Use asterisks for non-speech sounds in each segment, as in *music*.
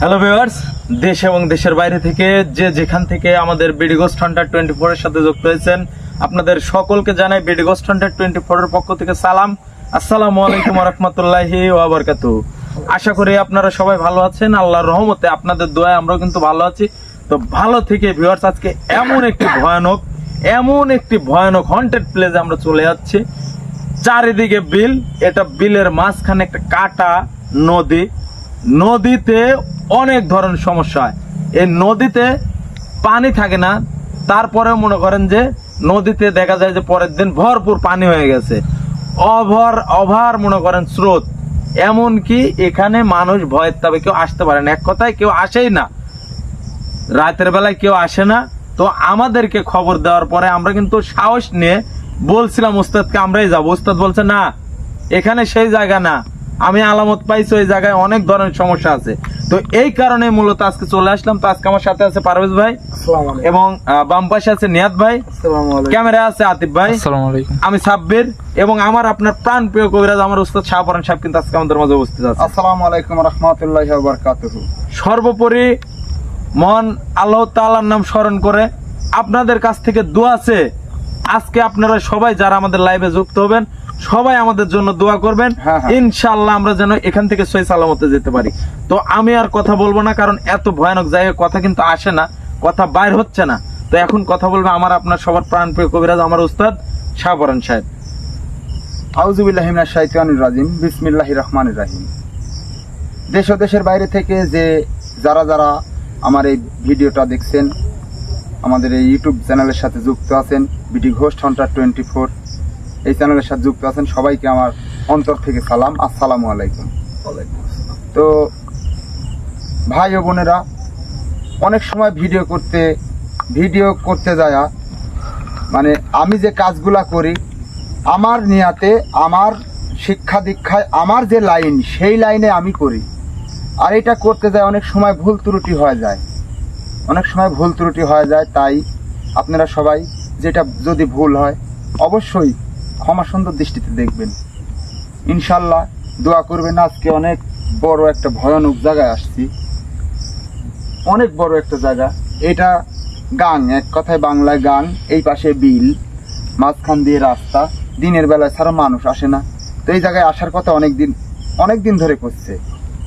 Hello viewers দেশ এবং দেশের বাইরে থেকে যে যেখান থেকে আমাদের বিডিগোস্ট হান্টার টোয়েন্টি ফোরের সাথে যুক্ত হয়েছেন, আপনাদের সকলকে জানাই বিডিগোস্ট হান্টার টোয়েন্টি ফোরের পক্ষ থেকে সালাম। আসসালামু আলাইকুম রহমতুল্লাহি ওয়াবারকাতু আশা করি আপনারা সবাই ভালো আছেন। আল্লাহর রহমতে আপনাদের দোয়ায় আমরাও কিন্তু ভালো আছি। তো ভালো থেকে ভিউয়ার্স আজকে এমন একটি ভয়ানক, এমন একটি ভয়ানক হন্টেড প্লেসে আমরা চলে যাচ্ছি। চারিদিকে বিল, এটা বিলের মাঝখানে একটা কাটা নদী। নদীতে অনেক ধরনের সমস্যা হয়। এই নদীতে পানি থাকে না তারপরে মনে করেন যে নদীতে দেখা যায় যে পরের দিন ভরপুর পানি হয়ে গেছে। অভর, অভার মনে করেন স্রোত। এমনকি এখানে মানুষ ভয়ের তবে কেউ আসতে পারে না। এক কথায় কেউ আসেই না। রাতের বেলায় কেউ আসে না। তো আমাদেরকে খবর দেওয়ার পরে আমরা কিন্তু সাহস নিয়ে বলছিলাম, ওস্তাদকে আমরাই যাব। উস্তাদ বলছে, না, এখানে সেই জায়গা না। আমি আলামত পাইছি ওই জায়গায় অনেক ধরনের সমস্যা আছে। তো এই কারণে মূলত আজকে চলে আসলাম। তো আজকে আমার সাথে আছে পারভেজ ভাই এবং বাম পাশে আছে নিয়াদ ভাই। ক্যামেরা আছে আতিফ ভাই। আমি সাব্বির এবং আমার আপনার প্রাণ প্রিয় কবিরাজ আমার উস্তাদ শাহপরান সাহেব কিন্তু আজকে আমাদের মাঝে উপস্থিত আছে। আসসালামু আলাইকুম রাহমাতুল্লাহি ওয়া সর্বোপরি মহান আল্লাহ তাআলার নাম স্মরণ করে আপনাদের কাছ থেকে দোয়া আছে আজকে আপনারা সবাই যারা আমাদের লাইভে যুক্ত হবেন সবাই আমাদের জন্য দোয়া করবেন। হ্যাঁ, হ্যাঁ। আমরা যেন এখান থেকে সই সালামতে যেতে পারি। তো আমি আর কথা বলব না কারণ এত ভয়ানক জায়গায় কথা কিন্তু আসে না কথা বাইর হচ্ছে না। তো এখন কথা বলবে আমার আপনার সবার প্রাণ প্রিয় কবিরাজ আমার উস্তাদ শাহপরান সাহেব। রাজিম বিসমিল্লাহির রহমানির রহিম। দেশ ও দেশের বাইরে থেকে যে যারা যারা আমার এই ভিডিওটা দেখছেন আমাদের এই ইউটিউব চ্যানেলের সাথে যুক্ত আছেন BD Ghosh hunter twenty four. এই চ্যানেলের সাথে যুক্ত আছেন। সবাইকে আমার অন্তর থেকে সালাম। আসসালামু আলাইকুম। তো ভাই ও বোনেরা, অনেক সময় ভিডিও করতে ভিডিও করতে যায়া মানে আমি যে কাজগুলা করি, আমার নিয়াতে, আমার শিক্ষা দীক্ষায়, আমার যে লাইন, সেই লাইনে আমি করি। আর এটা করতে যায় অনেক সময় ভুল ত্রুটি হয়ে যায়। অনেক সময় ভুল ত্রুটি হয়ে যায়, তাই আপনারা সবাই যেটা যদি ভুল হয়, অবশ্যই ক্ষমা সুন্দর দৃষ্টিতে দেখবেন। ইনশাল্লাহ দোয়া করবেন, আজকে অনেক বড় একটা ভয়ানক জায়গায় আসছি। অনেক বড় একটা জায়গা। এটা গাং, এক কথায় বাংলায় গাং, এই পাশে বিল, মাঝখান দিয়ে রাস্তা। দিনের বেলায় ছাড়া মানুষ আসে না। তো এই জায়গায় আসার কথা অনেক দিন অনেক দিন ধরে করছে।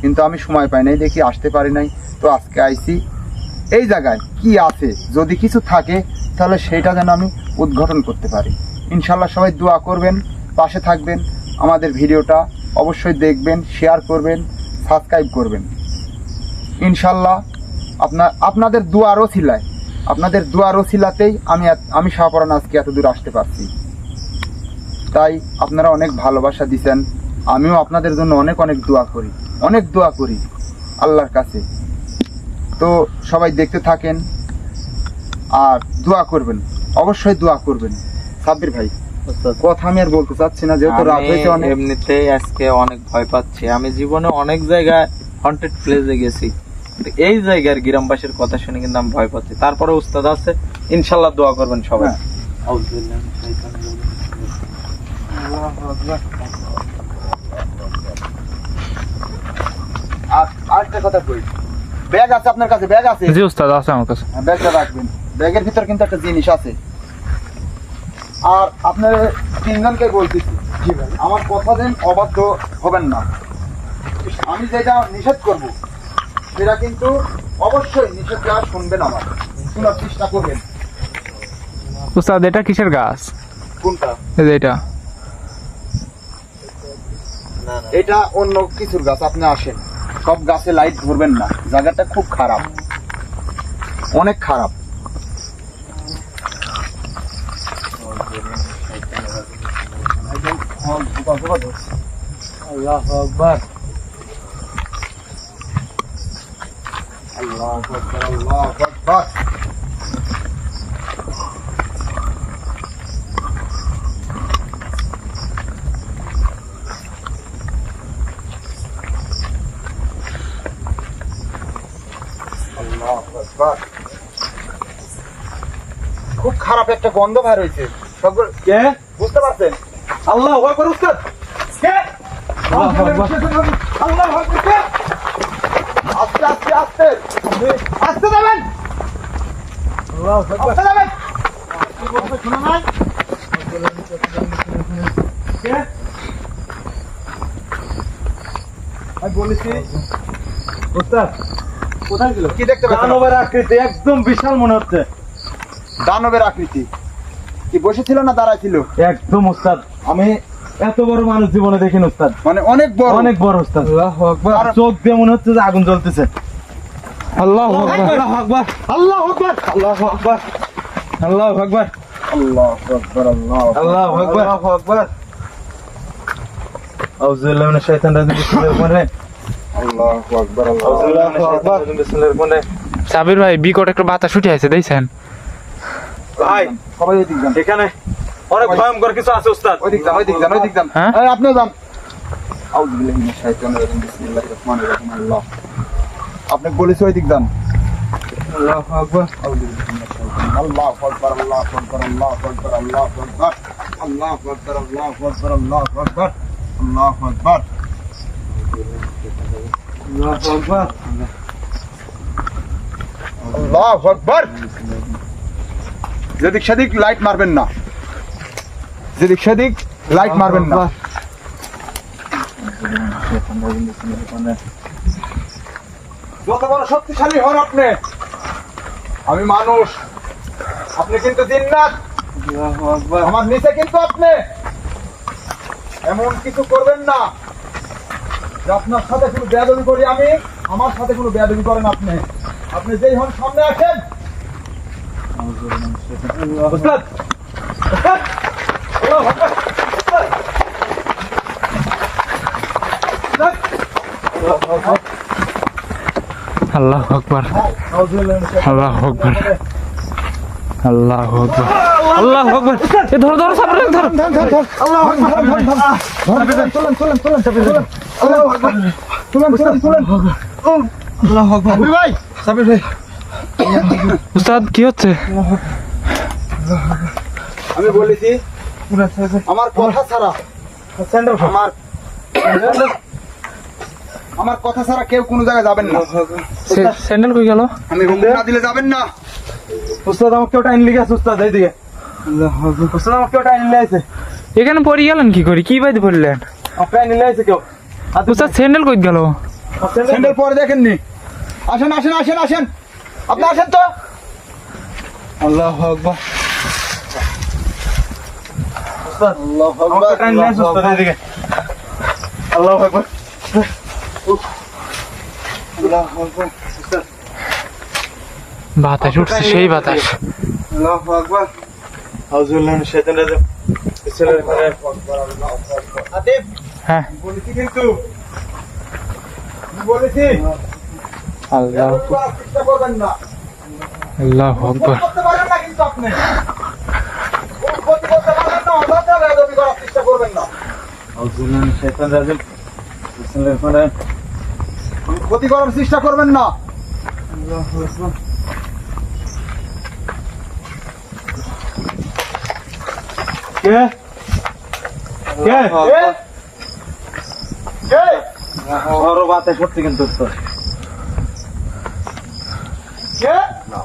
কিন্তু আমি সময় পাই নাই, দেখি আসতে পারি নাই। তো আজকে আইছি। এই জায়গায় কি আছে? যদি কিছু থাকে, তাহলে সেটা যেন আমি উদ্ঘাটন করতে পারি। ইনশাল্লাহ সবাই দোয়া করবেন, পাশে থাকবেন, আমাদের ভিডিওটা অবশ্যই দেখবেন শেয়ার করবেন সাবস্ক্রাইব করবেন। ইনশাল্লাহ আপনার আপনাদের দুয়ারও ছিলায় আপনাদের দুয়ারও ছিলাতেই আমি আমি শাহপরান আজকে এত দূর আসতে পারছি। তাই আপনারা অনেক ভালোবাসা দিচ্ছেন আমিও আপনাদের জন্য অনেক অনেক দোয়া করি, অনেক দোয়া করি আল্লাহর কাছে। তো সবাই দেখতে থাকেন, আর দোয়া করবেন, অবশ্যই দোয়া করবেন। সাব্বির ভাই কথা আমি আর বলতে চাচ্ছি না যেহেতু রাত হয়েছে অনেক। এমনিতেই আজকে অনেক ভয় পাচ্ছি। আমি জীবনে অনেক জায়গায় হন্টেড প্লেসে গেছি। এই জায়গার গ্রামবাসীর কথা শুনে কিন্তু আমি ভয় পাচ্ছি। তারপরে উস্তাদ আছে ইনশাল্লাহ দোয়া করবেন সবাই। হ্যাঁ। আর আরেকটা কথা কই? ব্যাগ আছে আপনার কাছে ব্যাগ আছে? জি উস্তাদ আছে আমার কাছে। হ্যাঁ, ব্যাগটা রাখবেন। ব্যাগের ভিতর কিন্তু একটা জিনিস আছে। আর আপনার তিনজনকে বলতেছি। আমার কথা দেন অবাধ্য হবেন না। আমি যেটা নিষেধ করব সেটা কিন্তু অবশ্যই নিষেধ নিষেধটা শুনবেন আমার। শোনার চেষ্টা করবেন। উস্তাদ এটা কিসের গাছ? কোনটা? এই যে এটা। এটা অন্য কিছুর গাছ আপনি আসেন। সব গাছে লাইট ধরবেন না। জায়গাটা খুব খারাপ। অনেক খারাপ। আল্লাহ আকবার। আল্লাহ খুব খারাপ একটা গন্ধ বের হয়েছে। সকল কে? আল্লাহ আকবার উস্তাদ। কে? আল্লাহ আকবার। আস্তে আস্তে আস্তে। আস্তে যাবেন। আস্তে যাবেন। শোনা নাই কে? আমি বলেছি। উস্তাদ কোথায় ছিল কি দেখতে দানবের আকৃতি একদম বিশাল মনে হচ্ছে। দানবের আকৃতি। কি বসেছিল না দাঁড়ায় ছিল? একদম উস্তাদ। আমি এত বড় মানুষ জীবনে দেখিনি উস্তাদ। মানে অনেক বড়। অনেক বড় উস্তাদ। আর চোখ দিয়ে মনে হচ্ছে যে আগুন জ্বলতেছে। আল্লাহ আকবার। আল্লাহ আকবার। আল্লাহ আকবার। আল্লাহ আকবার। আল্লাহ আকবার আল্লাহ আকবার। আল্লাহ আকবার। আল্লাহু আকবার। আউযুবিল্লাহি মিনাশ শাইতানির রাজিম। বিসমিল্লাহির রহমানির রহিম। আল্লাহু আকবার আউযুবিল্লাহি মিনাশ বিসমিল্লাহির রহমানির রহিম। সাবির ভাই বিকট একটা বাতাস উঠে আছে দেখছেন? ভাই সবাই এখানে। অনেক ভয়ঙ্কর কিছু আছে উস্তাদ। ওইদিক যান ওইদিক যান ওইদিক যান। হ্যাঁ? এই, আপনিও যান। আউযু বিল্লাহি মিনাশ শাইতানির রাজিম বিসমিল্লাহির রহমানির রহিম আল্লাহ। আপনি বলেছি ওইদিক যান। আল্লাহু আকবার। আউযু বিল্লাহি মিনাশ শাইতানির আল্লাহু আকবার আল্লাহু আকবার আল্লাহু আকবার আল্লাহু আকবার আল্লাহু আকবার আল্লাহু আকবার আল্লাহু আকবার আল্লাহু আকবার। আল্লাহু আকবার। আল্লাহু আকবার। যেদিক সেদিক লাইট মারবেন না। যেদিক সেদিক লাইট মারবেন না। যত বড় শক্তিশালী হন আপনি আমি মানুষ। আপনি কিন্তু আল্লাহু আমার নিচে কিন্তু আপনি। এমন কিছু করবেন না। যে আপনার সাথে কোনো বেয়াদবি করি আমি আমার সাথে কোনো বেয়াদবি করেন আপনি। আপনি যেই হন সামনে আসেন। আল্লাহু আকবার। আল্লাহ আকবার। আল্লাহ আকবার। আল্লাহ আকবার। আল্লাহ এ ধরো ধরো ধরো। চলেন চলেন চলেন চলেন আল্লাহু আকবার। চলেন চলেন চলেন আল্লাহু আকবার। সাবির ভাই সাবির ভাই। উস্তাদ কি হচ্ছে? আমি বলেছি আমার কথা ছাড়া স্যান্ডেল আমার আমার কথা ছাড়া কেউ কোনো জায়গায় যাবেন না। স্যান্ডেল কই গেল? আমি হুকুম না দিলে যাবেন না। উস্তাদ আমাকে কেউ টাইম লিখে আছে উস্তাদ এইদিকে। উস্তাদ আমাকে কেউ টাইম লিখে এখানে পড়ে গেলেন কি করি? কি বাইতে পড়লেন? আমাকে টাইম লিখে কেউ। উস্তাদ স্যান্ডেল কই গেল? স্যান্ডেল পরে দেখেননি। আসেন আসেন আসেন আসেন। আপনি আসেন তো। আল্লাহু আকবার। উস্তাদ আল্লাহু আমাকে টাইম লিখে উস্তাদ এইদিকে আল্লাহু আকবার। আল্লাহু আকবার। বাতাস উঠছে সেই বাতাস। আল্লাহু আকবার। আউযুবিল্লাহি মিনাশ শাইতানির রাজিম বিসমিল্লাহির রহমানির রহিম। আতিফ হ্যাঁ। বলেছি কিন্তু। বলেছি। আল্লাহ এরকম করার চেষ্টা করবেন না। আল্লাহ আকবার। করতে পারেন না কিন্তু আপনি। করতে ক্ষতি করার চেষ্টা করবেন না কে কে কে হরো বাতে করতে কিন্তু তোর কে না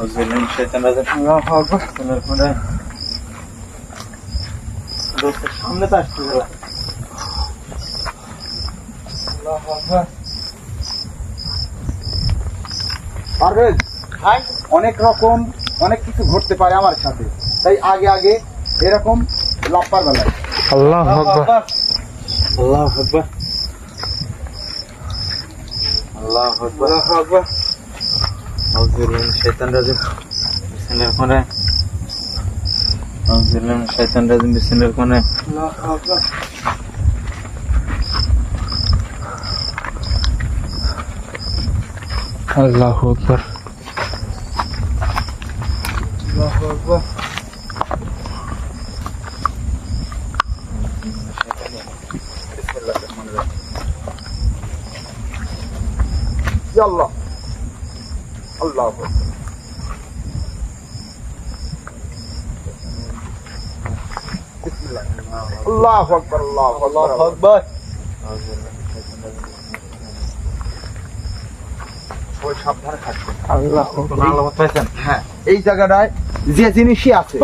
আজকে নিন শয়তান রাজা আল্লাহু আকবার সামনে তো আসছে পারভেজ অনেক রকম অনেক কিছু ঘটতে পারে আমার সাথে। তাই আগে আগে এরকম লাপ্পার বেলায়। আল্লাহ আকবার। আল্লাহু আকবার। আল্লাহু আকবার। আল্লাহু আকবার। আউযু বিল্লাহি মিনাশ শাইতানির রাজিম। বিসমিল্লাহির রহমানির রহিম। আউযু বিল্লাহি মিনাশ শাইতানির রাজিম বিসমিল্লাহির রহমানির রহিম। আল্লাহু আকবার। আল্লাহ। আকবার আল্লাহু আকবার। ইয়া আল্লাহ আল্লাহ আল্লাহ আকবর আল্লাহ ধরো এই জায়গাটায় যে ধরো আছে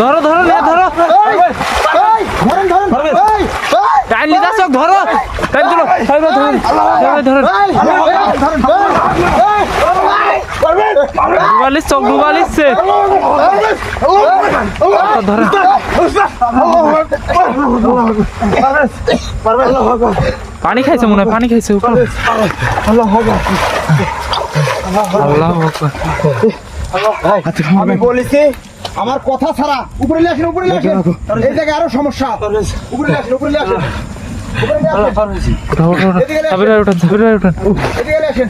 ধরো ধরো ধরো ধরো ধরো ধরো ধরো ধরো ধরো ডুবালিস চোখ ডুবালিসছে ধরো পানি খাইছে মনে হয় পানি খাইছে আমি বলেছি আমার কথা ছাড়া উপরে নিয়ে আসেন উপরে নিয়ে আসেন। এই জায়গায় আরও সমস্যা। উপরে নিয়ে আসেন উপরে আসেন। উঠান উঠান এদিকে আসেন।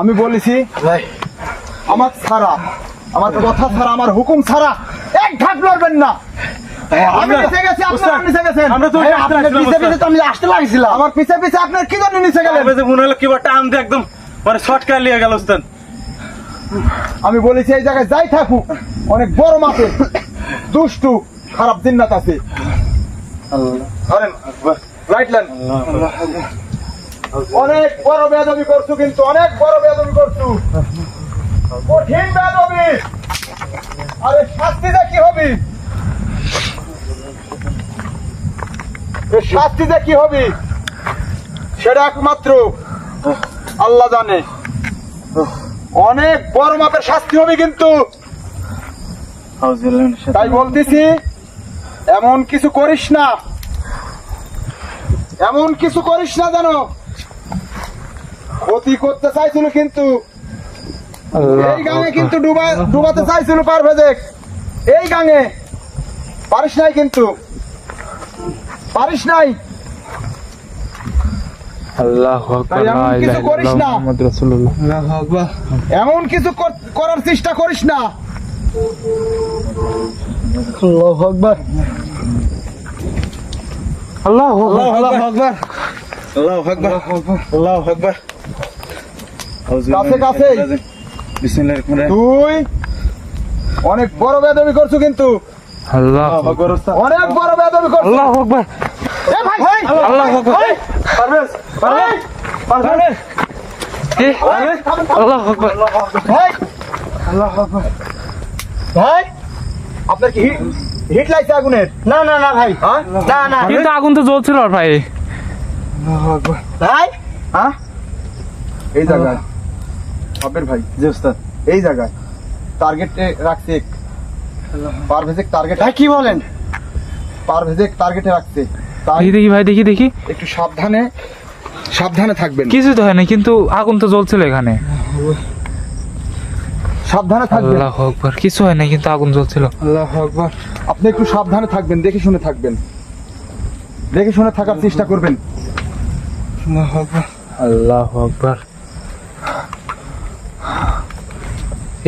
আমি বলেছি আমার ছাড়া আমার কথা ছাড়া আমার হুকুম ছাড়া এক ঘাট লড়বেন না। আমরা পিছে পিছে তো আমি আসতে লাগছিলাম। আমার পিছে পিছে আপনার কি জন্য নিচে গেলেন? মনে হলো কি বা টান দিয়ে একদম মানে শর্টকাট লিয়ে গেল উস্তাদ। আমি বলেছি এই জায়গায় যাই থাকুক। অনেক বড় মাপের দুষ্টু খারাপ জিন্নাত আছে। অনেক বড় বেদবি করছু কিন্তু অনেক বড় বেদবি করছু। কঠিন বেদবি আরে শাস্তি শাস্তিটা কি হবে? শাস্তিটা কি হবে? সেটা একমাত্র আল্লাহ জানে। অনেক বড় মাপের শাস্তি হবে কিন্তু। তাই বলতেছি এমন কিছু করিস না। এমন কিছু করিস না জানো ক্ষতি করতে চাইছিল কিন্তু। এই গাঙে কিন্তু ডুবা ডুবাতে চাইছিল পারভেজেক। এই গাঙে। পারিস নাই কিন্তু। পারিস নাই। আল্লাহ আকবার তাই এমন কিছু ইলাহা করিস ইল্লাল্লাহ না। মুহাম্মাদুর রাসূলুল্লাহ। এমন কিছু কর- করার চেষ্টা করিস না। আল্লাহ আকবার। আল্লাহু আকবার আল্লাহু আকবার আল্লাহু আকবার কাছে কাছে তুই অনেক বড় বেদবি করছ কিন্তু আল্লাহ আল্লাহু আকবার অনেক বড় বেদবি করছ আল্লাহ আকবার এ ভাই ভাই আল্লাহ আকবার পারভেজ পারভেজ পারভেজ এ, আল্লাহ আকবার ভাই আল্লাহ ভাই আপনার কি হিট লাগছে আগুনের? না না না ভাই। না না। কিন্তু আগুন তো জ্বলছিল আর ভাই। ভাই? হ্যাঁ? এই জায়গায়। আবের ভাই জি উস্তাদ এই জায়গায়। টার্গেটে রাখছে পারভেজেক টার্গেট ভাই কি বলেন? পারভেজেক টার্গেটে রাখছে। দেখি দেখি ভাই দেখি দেখি। একটু সাবধানে সাবধানে থাকবেন। কিছু তো হয় না কিন্তু আগুন তো জ্বলছিল এখানে। সাবধানে থাকবেন। আল্লাহ আকবার। কিছু হয় না কিন্তু আগুন জ্বলছিল। আল্লাহ আকবার। আপনি একটু সাবধানে থাকবেন দেখে শুনে থাকবেন। দেখে শুনে থাকার চেষ্টা করবেন। আল্লাহ আকবার।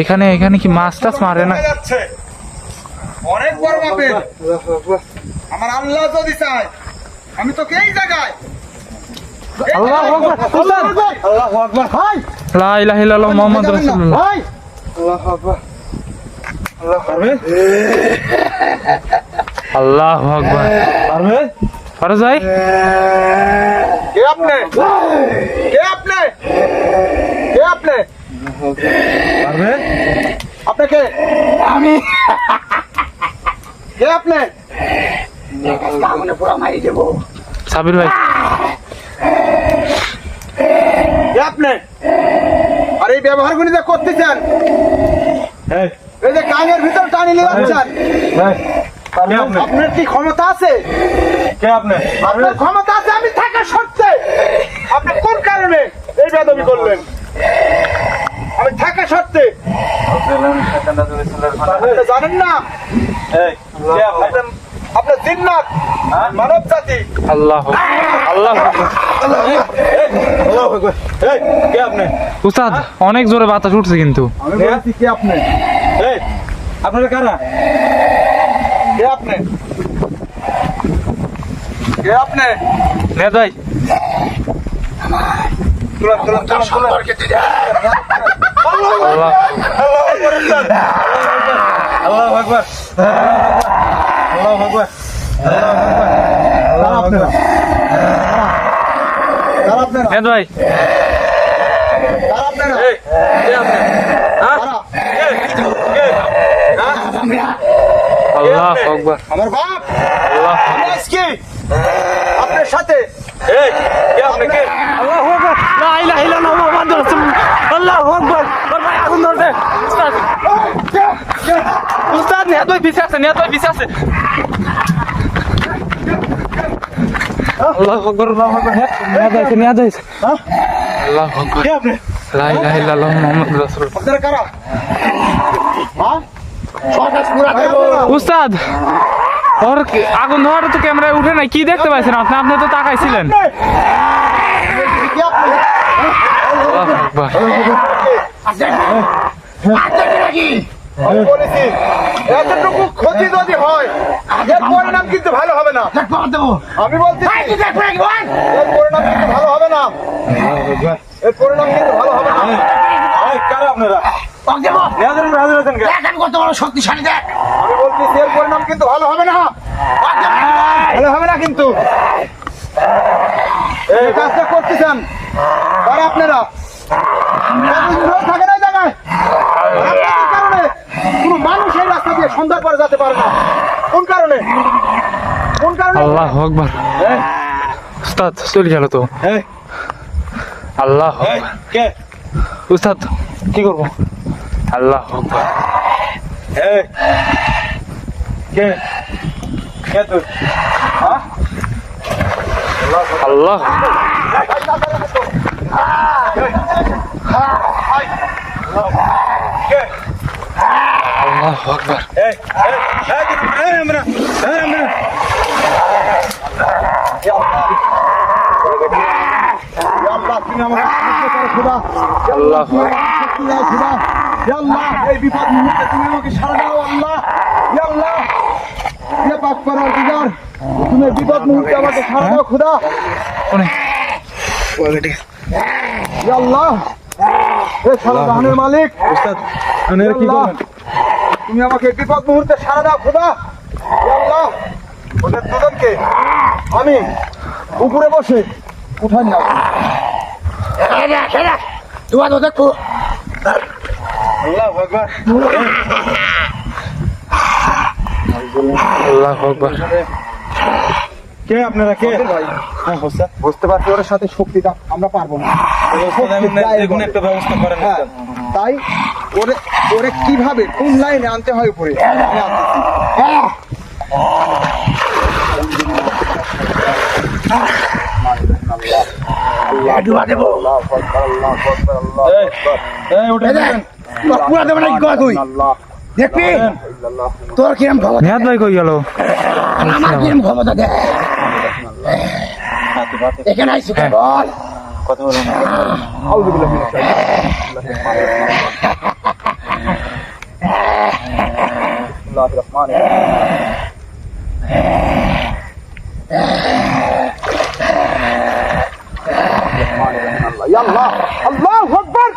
এখানে এখানে কি মাছ টাছ মারে না? অনেক বড় মাপের। আমার আল্লাহ যদি চায় আমি তো এই জায়গায় আল্লাহ আকবার। আল্লাহ আকবার। ভাই লা ইলাহা ইল্লাল্লাহ মুহাম্মাদুর রাসূলুল্লাহ। ভাই আল্লাহ আকবার। পারভেজ আল্লাহ আকবার। পারভেজ ফারজ ভাই? কে আপনি? কে আপনি? কে আপনি? পারভেজ আপনাকে আমি। কে আপনি? সাবির ভাই। কে আপনি? আর এই ব্যবহারগুলি যে করতেছেন? এই। এই যে কানের ভিতর টানি নিয়ে যাচ্ছেন। আপনার কি ক্ষমতা আছে? আপনার ক্ষমতা আছে আমি থাকা সত্ত্বে। আপনি কোন কারণে এই বেদবি করলেন? আমি থাকা সত্ত্বে। জানেন না? আপনার আপনার জিন্নাত মানব জাতি আল্লাহ আল্লাহ আকবার। আল্লাহু আকবার এই কে আপনি? উস্তাদ অনেক জোরে বাতাস উঠছে কিন্তু। কে আপনি? এই আপনারা কারা? কে আপনি? কে আপনি? নে ভাই। তুলেন তুলেন তুলেন তুলেন আল্লাহ আল্লাহ আকবার। আল্লাহ আকবার। আল্লাহ আকবার। ভাই। আল্লাহ আকবার। আমার বাপ। আল্লাহ। আজকে আপনার সাথে এই কে আপনি কে? আল্লাহ আকবার। লা ইলাহা ইল্লাল্লাহ মুহাম্মাদুর রাসূলুল্লাহ। আল্লাহু আকবার। ভাই আগুন ধরছে। উস্তাদ উস্তাদ নেদ ভাই পিছে আছে। আল্লাহ আকবার আল্লাহ আকবার নেদ আছে নেদ আছে আল্লাহ আকবার। কে আপনি? লা ইলাহা ইল্লাল্লাহ মুহাম্মাদুর রাসূলুল্লাহ। আপনারা কারা? হ্যাঁ? উস্তাদ ওর আগুন ধোয়ার তো ক্যামেরায় উঠে নাই কি দেখতে পাইছেন আপনি? আপনি তো তাকাইছিলেন। কি আপনি? আল্লাহু আকবার। আমি বলেছি এতটুকু ক্ষতি যদি হয় এর পরিণাম কিন্তু ভালো হবে না। আমি বলছি এর পরিণাম কিন্তু ভালো হবে না। এর পরিণাম কিন্তু ভালো হবে না। কারা আপনারা? শক্তিশালী দেখ। আমি বলছি এর পরিণাম কিন্তু ভালো হবে না। ভালো হবে না কিন্তু। এই কাজটা করতেছেন আর আপনারা? থাকেন এই জায়গায় আপনাদের কারণে কোনো মানুষ এই রাস্তা দিয়ে সন্ধ্যার পরে যেতে পারে না কোন কারণে কোন কারণে আল্লাহ আকবার। উস্তাদ চলে গেল তো। আল্লাহ কে? উস্তাদ কি করব? আল্লাহ আকবার। কে? কে তুই? হ্যাঁ? আল্লাহ কে? আল্লাহ আকবার। আমরা ইয়া আল্লাহ তুমি আমাকে খোদা। আল্লাহ। খোদা। আল্লাহ এই বিপদ মুহূর্তে তুমি আমাকে সাড়া দাও আল্লাহ। আল্লাহ ইয়া পাক তুমি বিপদ মুহূর্তে আমাকে সাড়া দাও খোদা। আল্লাহ এ সারা জাহানের মালিক। উস্তাদ আপনারা কি তুমি আমাকে বিপদ মুহূর্তে সাড়া দাও খোদা। আল্লাহ ওদের দুজনকে আমি উপরে বসে উঠান না দেখো আল্লাহ আল্লাহ কে আপনারা কে হ্যাঁ বুঝতে পারছি ওর সাথে শক্তিটা আমরা পারব না একটা ব্যবস্থা করেন হ্যাঁ তাই ওরে ওরে কীভাবে কোন লাইনে আনতে হয় উপরে আমি আনতেছি। ডুবা দেবো। পুরা দেবো না গা তুই দেখবি? তোর কিরম ক্ষমতা নেহাত ভাই কই গেল? আমার কিরম ক্ষমতা দেখ। এখানে আইসি বল। কথা বলেন আউযুবিল্লাহি মিনাশ *laughs* শাইতানির বিসমিল্লাহির রহমানির রহিম ইয়া আল্লাহ আল্লাহু আকবার।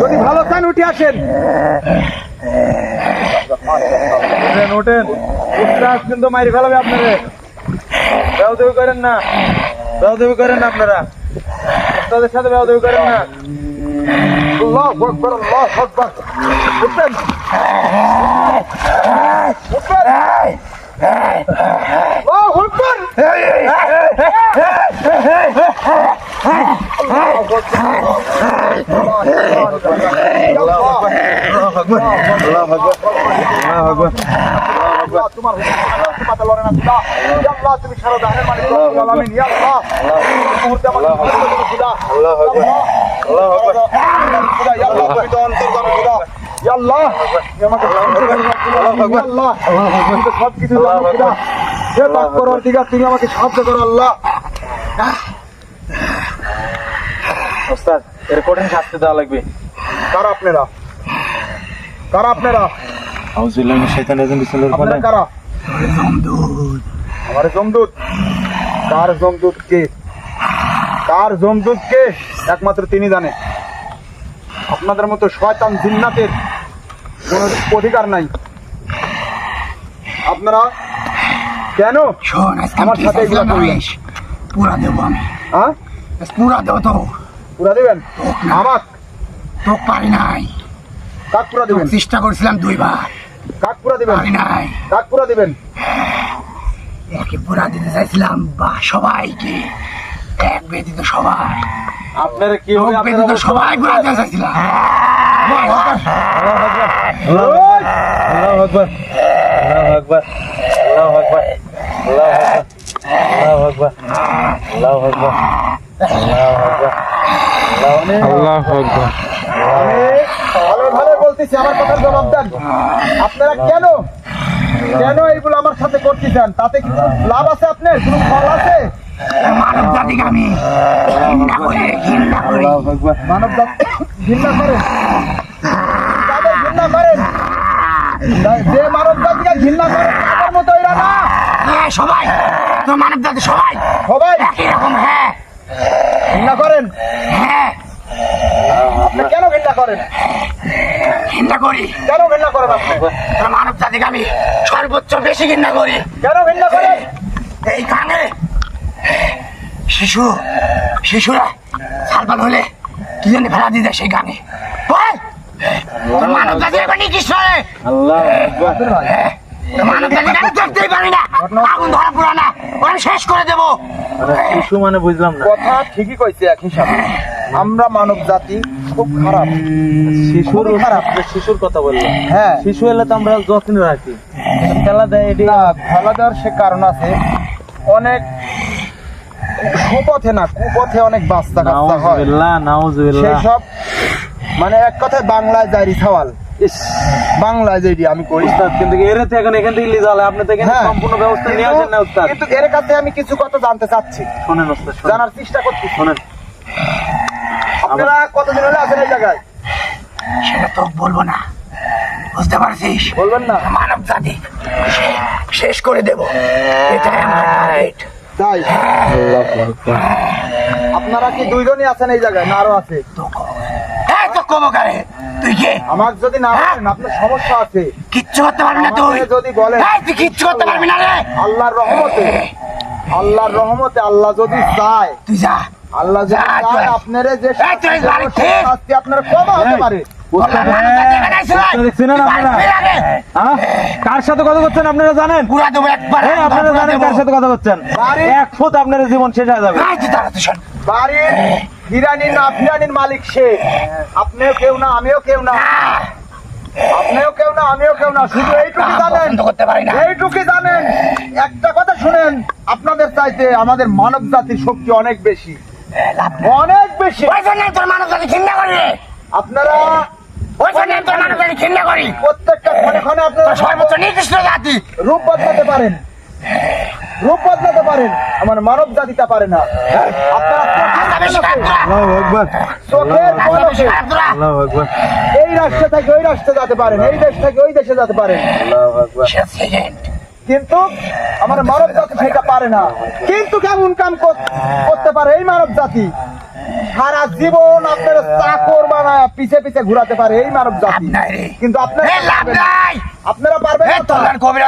যদি ভালো চান উঠে আসেন। ওঠেন উস্তাদ কিন্তু মারি ফেলাবে আপনারে বেয়াদবি করেন না বেয়াদবি করেন না আপনারা উস্তাদের সাথে বেয়াদবি করেন না আল্লাহু আকবার আল্লাহু আকবার উঠবেন উঠবেন আল্লাহু আকবার ইয়া ইয়া ইয়া ইয়া আল্লাহ তুমি আমাকে সাহায্য করো আল্লাহ তুমি তো সব কিছু জানো খোদা হে পাক করার দিকে তুমি আমাকে সাহায্য করো আল্লাহ ওস্তাদ এর কঠিন শাস্তি দেওয়া লাগবে। কারা আপনারা? কারা আপনারা? আউযুবিল্লাহি মিনাশ শাইতানির রাজিম বিসমিল্লাহির রহমানির কারা? আমার জমদূত। কার জমদূত কে? কার জমদূত কে? একমাত্র তিনি জানে। আপনাদের মতো শয়তান জিন্নাতের কোনো অধিকার নাই। আপনারা কেন আমার সাথে এগুলা পুরা দেবো আমি। হ্যাঁ? পুরা দেবো তো। পুরা দিবেন? আমাক? তো পারি নাই। কাক পুরা দিবেন? চেষ্টা করেছিলাম দুইবার। কাক পুরা দিবেন? পারি নাই। কাক পুরা দিবেন? একে পুরা দিতে চাইছিলাম বা সবাইকে। এক ব্যতীত সবাই। আপনারা কি হবে? আপনারা সবাই পুরা দিতে চাইছিলাম। আল্লাহু আকবার। আল্লাহু আকবার। আল্লাহু আকবার। আল্লাহু আকবার। আল্লাহু আকবার। আল্লাহু আকবার। আল্লাহু আকবার। আমি ভালো ভালো বলতেছি আমার কথার জবাব দেন। আপনারা কেন? কেন এইগুলো আমার সাথে করতেছেন তাতে কি লাভ আছে আপনার? কোনো ফল আছে? মানব জাতিকে আমি ঘৃণা করি ঘৃণা করি। মানব জাত ঘৃণা করেন। তাদের ঘৃণা করেন। যে মানব জাতিকে ঘৃণা করে তাদের মতো এরা না। হ্যাঁ সবাই। তো মানব জাতি সবাই। সবাই। একই রকম হ্যাঁ। ঘৃণা করেন। আপনি কেন ঘৃণা করেন? ঘৃণা করি। কেন ঘৃণা করেন আপনি? মানব জাতিকে আমি সর্বোচ্চ বেশি ঘৃণা করি। কেন ঘৃণা করেন? এই গানে শিশু শিশুরা সালপাল হলে কি জানি ফেলা দিয়ে দেয় সেই গানে বল! তোর মানব জাতি এখন নিকৃষ্ট আল্লাহু আকবার তোর মানব জাতিকে আমি দেখতেই পারি না। আগুন ধরা পুরা না। ওরা শেষ করে দেবো। মানে শিশু মানে বুঝলাম না। কথা ঠিকই কইছে এক হিসাবে আমরা মানব জাতি খুব খারাপ। শিশুর খারাপ। শিশুর কথা বললাম হ্যাঁ। শিশু এলে তো আমরা যত্ন রাখি। খেলা দেয় এটি। খেলা দেওয়ার সে কারণ আছে। অনেক সুপথে না কুপথে অনেক হয়। সেই সব মানে এক কথায় বাংলায় জারি সওয়াল। ইস বাংলায় যেটি আমি করি উস্তাদ কিন্তু এর তো এখন এখান থেকে লিজা হলে আপনি তো এখানে হ্যাঁ। সম্পূর্ণ ব্যবস্থা নিয়ে আসেন না উস্তাদ। কিন্তু এর কাছে আমি কিছু কথা জানতে চাচ্ছি। শোনেন উস্তাদ জানার চেষ্টা করছি। শোনেন। আপনারা কতদিন হলে আছেন এই জায়গায়? সেটা তো বলব না। বুঝতে পারছিস? বলবেন না। মানব জাতি শেষ করে দেব। এটাই আমার টার্গেট তাই? আপনারা কি দুইজনই আছেন এই জায়গায় না আরও আছে? এই তো তুই কে? আমার যদি না বলেন আপনার সমস্যা আছে। কিচ্ছু করতে পারবি না তুই। যদি বলেন তুই কিচ্ছু করতে পারবি না রে। আল্লাহর রহমতে আল্লাহর রহমতে আল্লাহ যদি চায় তুই যা। আল্লাহ যদি যা, চায় তুই- যে শাস্তি থেকে- কম হতে পারে। আপনারা? হ্যাঁ? কার সাথে কথা করছেন আপনারা জানেন? পুরা দেবো একবার। হ্যাঁ আপনারা জানেন কার সাথে কথা করছেন এক ফুট আপনার জীবন শেষ হয়ে যাবে। বাড়ির ফিরানির না ফিরানির মালিক সে। আপনিও কেউ না আমিও কেউ না। আপনিও কেউ না আমিও কেউ না। শুধু এইটুকু জানেন। করতে পারি না। এইটুকু জানেন। একটা কথা শুনেন আপনাদের চাইতে আমাদের মানব জাতির শক্তি অনেক বেশি। অনেক বেশি। ওই জন্য তোর মানব জাতি ঘৃণা করি। আপনারা ওই জন্য তোর মানব জাতি ঘৃণা করি। প্রত্যেকটা ক্ষণে ক্ষণে আপনারা সর্বোচ্চ নিকৃষ্ট জাতি। রূপ বদলাতে পারেন। রূপ বদলাতে পারেন আমার মানব পারে না। আকবার। এই রাষ্ট্র থেকে ওই রাষ্ট্রে যেতে পারেন এই দেশ থেকে ওই দেশে যেতে পারেন। কিন্তু আমার মানব জাতি সেটা পারে না। কিন্তু কেমন কাম করতে পারে এই মানব জাতি? সারা জীবন আপনার চাকর বানায় পিছে পিছে ঘুরাতে পারে এই মানব জাতি। কিন্তু আপনার লাভ নাই। আপনারা পারবেন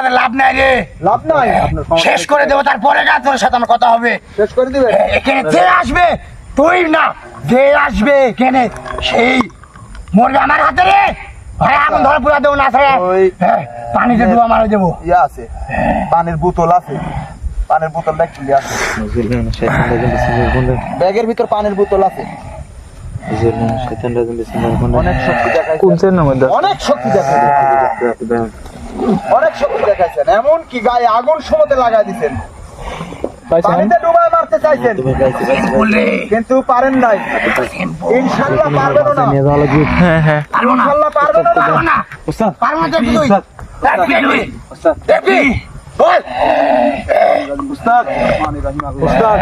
না লাভ নাই রে। লাভ নাই শেষ করে দেবো তারপরে গা তোর সাথে আমার কথা হবে। শেষ করে দিবেন? এখানে যে আসবে তুই না যে আসবে এখানে সেই মরবে আমার হাতে রে। ভাই আগুন ধরে পুরা দেবো না স্যার ওই- পানিতে ডুবা মারা দেবো ইয়া আছে। পানির বোতল আছে। পানির বোতলটা একটু লিয়ে আছে। ব্যাগের ভিতর পানির বোতল আছে। অনেক শক্তি দেখাইছে কোন মধ্যে? অনেক শক্তি দেখাইছে অনেক শক্তি দেখাইছেন। এমন কি গায়ে আগুন সমতে লাগাই দিছেন। পানিতে ডুবায় মারতে চাইছেন। কিন্তু পারেন নাই। ইনশাল্লাহ পারবেন না। হ্যাঁ হ্যাঁ। ইনশাল্লাহ পারবেন না। পারব না। না তুই। উস্তাদ দেখবি তুই উস্তাদ দেখবি বল। উস্তাদ উস্তাদ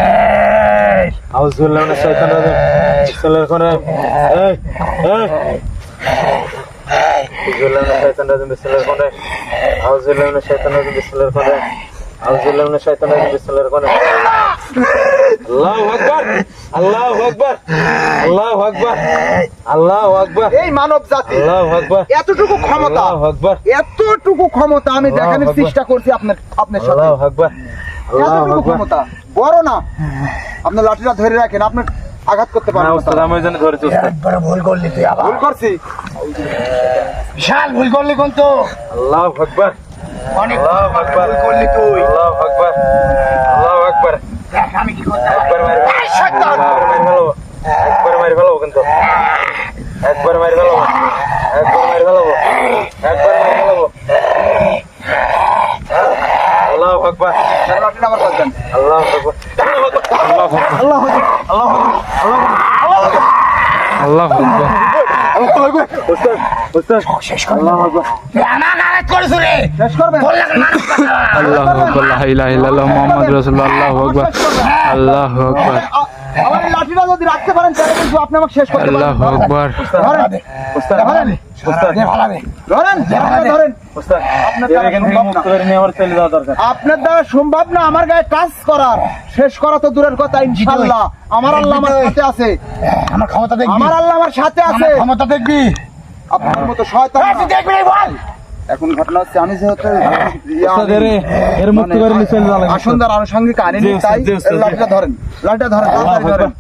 মিনাশ শাইতানির রাজিম। এই এই। আউযুবিল্লাহি শাইতানির রাজিম বিসমিল্লাহির রহমানির আউযুবিল্লাহি শাইতানির রাজিম বিসমিল্লাহির রহমানির আউযুবিল্লাহি শাইতানির রাজিম বিসমিল্লাহির রহমানির আল্লাহু আকবার আল্লাহু আকবার আল্লাহু আকবার আল্লাহু আকবার। এই মানব জাতি। আল্লাহু আকবার এতটুকু ক্ষমতা। আল্লাহু আকবার। এতটুকু ক্ষমতা আমি দেখানোর চেষ্টা করছি আপনার আপনার সাথে। আল্লাহু আকবার আল্লাহু আকবার। ক্ষমতা। বড় না। আপনি লাঠিটা ধরে রাখেন। আপনার আঘাত করতে না পারবেন না। উস্তাদ তারা। আমি জন্য ধরেছি উস্তাদ। একবার ভুল করলি তুই আবার। ভুল করছি। বিশাল ভুল করলি কোন তো আল্লাহু আকবার। অনেক আল্লাহু আকবার। ভুল করলি তুই। আল্লাহু আকবার। আল্লাহু আকবার। দেখ আমি কি করতে একবার মারি একবার মারি ফেলব একবার মারি কিন্তু। একবার মারি একবার মারি ফেলব একবার মারি ফেলব আল্লাহু আকবার। আল্লাহু আকবার আল্লাহ আকবার। আল্লাহু আকবার। আল্লাহু আকবার। আল্লাহু আকবার। আল্লাহু আকবার। আ- আমার লাঠিটা যদি রাখতে পারেন তাহলে কিন্তু আপনি আমাকে শেষ করতে আল্লাহু পারেন আকবার। ধরেন। ধরেন। ধরেন। ধরেন। আপনার দরকার। আপনার দ্বারা সম্ভব না আমার গায়ে কাজ করার। শেষ করা তো দূরের কথা ইনশাআল্লাহ আমার আল্লাহ আমার সাথে আছে। আমার ক্ষমতা দেখবি। আমার আল্লাহ আমার সাথে আছে। ক্ষমতা দেখবি। আপনার মতো শয়তান এই, তুই না। দেখবি বল। এখন ঘটনা হচ্ছে আমি যেহেতু এর মুক্ত করে আনুষঙ্গিক আইনি তাই। লাঠিটা ধরেন লাঠিটা ধরেন ধরেন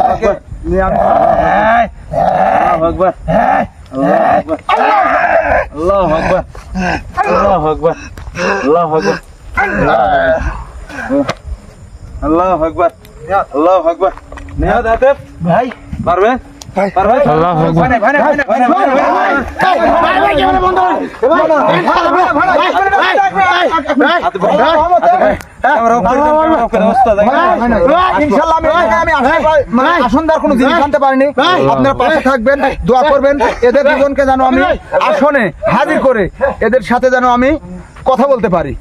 আপনাকে নিয়ে আমি এই, আল্লাহু আকবার। আল্লাহু আকবার। আল্লাহু আকবার। আল্লাহু আকবার। আল্লাহু আকবার। আল্লাহু আকবার। আল্লাহু আকবার। হয়? হাতে ভাই ক্যামেরা মানে আসনদার কোনো জিনিস আনতে পারিনি আপনারা পাশে থাকবেন দোয়া করবেন এদের দুজনকে যেন আমি আসনে হাজির করে এদের সাথে যেন আমি কথা বলতে পারি।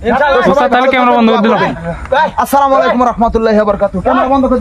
আসসালামু আলাইকুম রহমতুল্লাহ বরকাতু ক্যামেরা বন্ধ করে।